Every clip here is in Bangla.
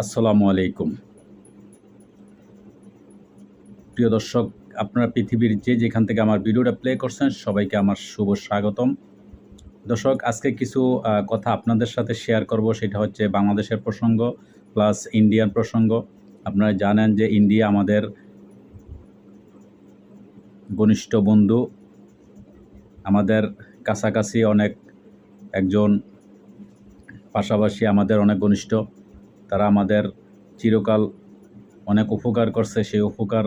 আসসালামু আলাইকুম। প্রিয় দর্শক, আপনারা পৃথিবীর যে যেখান থেকে আমার ভিডিওটা প্লে করছেন, সবাইকে আমার শুভ স্বাগতম। দর্শক, আজকে কিছু কথা আপনাদের সাথে শেয়ার করব। সেটা হচ্ছে বাংলাদেশের প্রসঙ্গ প্লাস ইন্ডিয়ান প্রসঙ্গ। আপনারা জানেন যে ইন্ডিয়া আমাদের ঘনিষ্ঠ বন্ধু। আমাদের কাছাকাছি অনেক একজন, পাশাপাশি আমাদের অনেক ঘনিষ্ঠ। তারা আমাদের চিরকাল অনেক উপকার করছে, সেই উপকার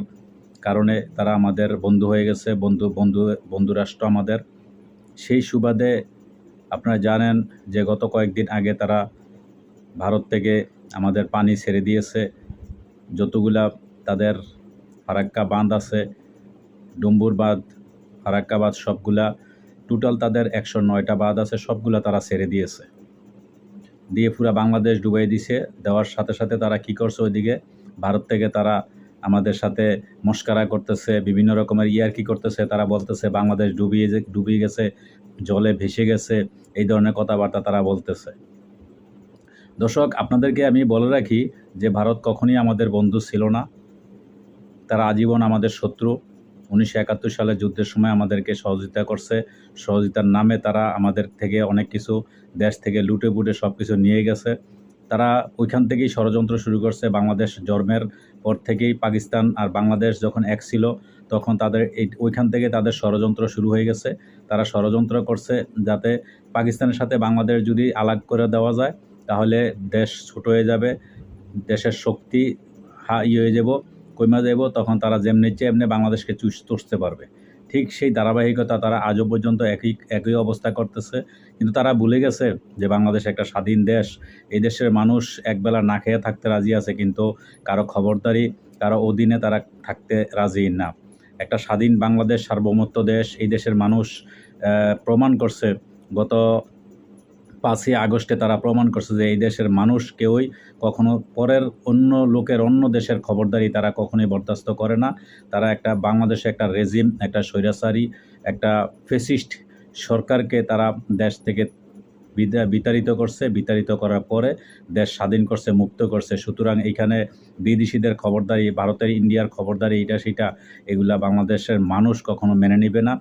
কারণে তারা আমাদের বন্ধু হয়ে গেছে, বন্ধু বন্ধু বন্ধুরাষ্ট্র আমাদের। সেই সুবাদে আপনারা জানেন যে গত কয়েকদিন আগে তারা ভারত থেকে আমাদের পানি ছেড়ে দিয়েছে। যতগুলা তাদের ফারাক্কা বাঁধ আছে ডুম্বুর বাঁধ ফারাক্কা বাঁধ সবগুলা, টোটাল তাদের একশো নয়টা বাঁধ আছে, সবগুলা তারা ছেড়ে দিয়েছে। দিয়ে পুরো বাংলাদেশ ডুবাই দিছে। দেওয়ার সাথে সাথে তারা কি করছে ওইদিকে? ভারত থেকে তারা আমাদের সাথে মস্কারা করতেছে, বিভিন্ন রকমের ইয়ার কি করতেছে, তারা বলতেছে বাংলাদেশ ডুবিয়ে ডুবিয়ে গেছে, জলে ভেসে গেছে, এই ধরনের কথাবার্তা তারা বলতেছে। দর্শক, আপনাদেরকে আমি বলে রাখি যে ভারত কখনই আমাদের বন্ধু ছিল না। তারা আজীবন আমাদের শত্রু। উনিশশো একাত্তর সালে যুদ্ধের সময় আমাদেরকে সহযোগিতা করছে। সহযোগিতার নামে তারা আমাদের থেকে অনেক কিছু দেশ থেকে লুটে পুটে সব কিছু নিয়ে গেছে। তারা ওইখান থেকেই ষড়যন্ত্র শুরু করছে বাংলাদেশ জন্মের পর থেকেই পাকিস্তান আর বাংলাদেশ যখন এক ছিল, তখন তাদের এই ওইখান থেকে তাদের ষড়যন্ত্র শুরু হয়ে গেছে। তারা ষড়যন্ত্র করছে যাতে পাকিস্তানের সাথে বাংলাদেশ যদি আলাগ করে দেওয়া যায়, তাহলে দেশ ছোট হয়ে যাবে, দেশের শক্তি হা ইয়ে হয়ে যাব। কমে যাব তখন তারা যেমনি ইচ্ছে এমনি বাংলাদেশকে চুষ চষতে পারবে। ঠিক সেই ধারাবাহিকতা তারা আজও পর্যন্ত একই একই অবস্থা করতেছে। কিন্তু তারা ভুলে গেছে যে বাংলাদেশ একটা স্বাধীন দেশ। এই দেশের মানুষ একবেলা না খেয়ে থাকতে রাজি আছে, কিন্তু কারও খবরদারি, কারও অধীনে তারা থাকতে রাজি না। একটা স্বাধীন বাংলাদেশ সার্বভৌমত্ব দেশ, এই দেশের মানুষ প্রমাণ করছে গত পাঁচই আগস্টে তারা প্রমাণ করছে যে এই দেশের মানুষ কেউই কখনো পরের অন্য লোকের অন্য দেশের খবরদারি তারা কখনোই বরদাস্ত করে না। তারা একটা বাংলাদেশে একটা রেজিম, একটা স্বৈরাচারী, একটা ফেসিস্ট সরকারকে তারা দেশ থেকে বিতাড়িত করছে। বিতাড়িত করার পরে দেশ স্বাধীন করছে, মুক্ত করছে। সুতরাং এইখানে বিদেশিদের খবরদারি, ভারতের, ইন্ডিয়ার খবরদারি এটা সেটা এগুলা বাংলাদেশের মানুষ কখনো মেনে নেবে না।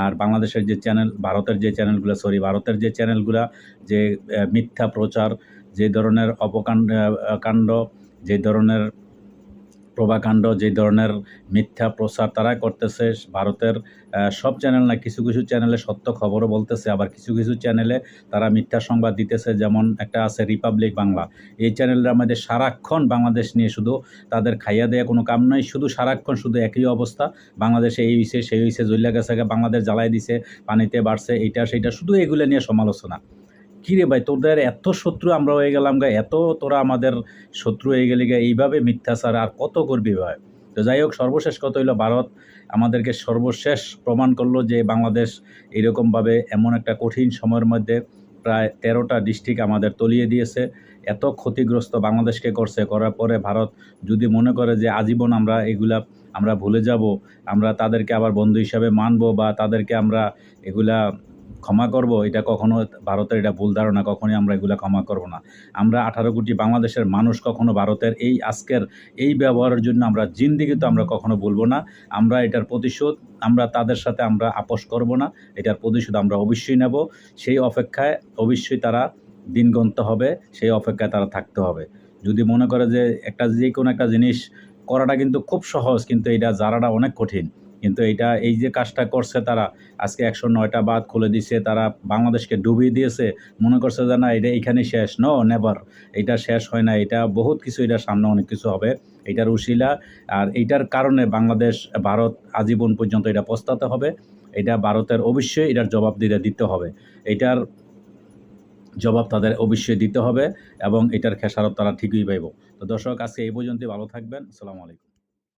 আর বাংলাদেশের যে চ্যানেল ভারতের যে চ্যানেলগুলো সরি ভারতের যে চ্যানেলগুলো যে মিথ্যা প্রচার, যে ধরনের অপকাণ্ড কাণ্ড, যে ধরনের প্রভাকাণ্ড, যে ধরনের মিথ্যা প্রচার তারা করতেছে, ভারতের সব চ্যানেল না, কিছু কিছু চ্যানেলে সত্য খবরও বলতেছে, আবার কিছু কিছু চ্যানেলে তারা মিথ্যা সংবাদ দিতেছে, যেমন একটা আছে রিপাবলিক বাংলা এই চ্যানেলের আমাদের সারাক্ষণ বাংলাদেশ নিয়ে শুধু তাদের খাইয়া দেওয়া কোনো কাম নাই শুধু সারাক্ষণ শুধু একই অবস্থা। বাংলাদেশে এই হইছে, সেই হইছে জল্লা গেছে, বাংলাদেশ জ্বালাই দিছে, পানিতে বাড়ছে, এইটা সেইটা, শুধু এগুলো নিয়ে সমালোচনা। কী রে ভাই, তোদের এত শত্রু আমরা হয়ে গেলাম গা, এত তোরা আমাদের শত্রু হয়ে গেলি গা, এইভাবে মিথ্যাচার আর কত করবি ভাই? তো যাই হোক, সর্বশেষ কত হইল, ভারত আমাদেরকে সর্বশেষ প্রমাণ করল যে বাংলাদেশ এরকমভাবে এমন একটা কঠিন সময়ের মধ্যে প্রায় তেরোটা ডিস্ট্রিক্ট আমাদের তলিয়ে দিয়েছে। এত ক্ষতিগ্রস্ত বাংলাদেশকে করছে, করার পরে ভারত যদি মনে করে যে আজীবন আমরা এগুলা আমরা ভুলে যাব, আমরা তাদেরকে আবার বন্ধু হিসাবে মানবো বা তাদেরকে আমরা এগুলা ক্ষমা করব, এটা কখনো ভারতের এটা ভুল ধারণা, কখনোই আমরা এগুলা ক্ষমা করব না। আমরা আঠারো কোটি বাংলাদেশের মানুষ কখনো ভারতের এই আজকের এই ব্যবহারের জন্য আমরা জিন্দিগি তো আমরা কখনো বলব না। আমরা এটার প্রতিশোধ, আমরা তাদের সাথে আমরা আপোষ করব না, এটার প্রতিশোধ আমরা অবশ্যই নেব। সেই অপেক্ষায় অবশ্যই তারা দিন গণতে হবে, সেই অপেক্ষায় তারা থাকতে হবে। যদি মনে করে যে একটা যে কোনো একটা জিনিস করাটা কিন্তু খুব সহজ, কিন্তু এটা জারাটা অনেক কঠিন। কিন্তু এটা এই যে কাজটা করছে তারা, আজকে একশো নয়টা বাদ খুলে দিছে, তারা বাংলাদেশকে ডুবিয়ে দিয়েছে, মনে করছে যে না, এটা এইখানে শেষ। ন নেভার এটা শেষ হয় না, এটা বহুত কিছু, এটার সামনে অনেক কিছু হবে। এটার উশিলা, আর এইটার কারণে বাংলাদেশ, ভারত আজীবন পর্যন্ত এটা পস্তাতে হবে। এটা ভারতের অবশ্যই এটার জবাব দিতে দিতে হবে। এটার জবাব তাদের অবশ্যই দিতে হবে এবং এটার খেসারত তারা ঠিকই পাইব। তো দর্শক, আজকে এই পর্যন্তই, ভালো থাকবেন। আসসালামু আলাইকুম।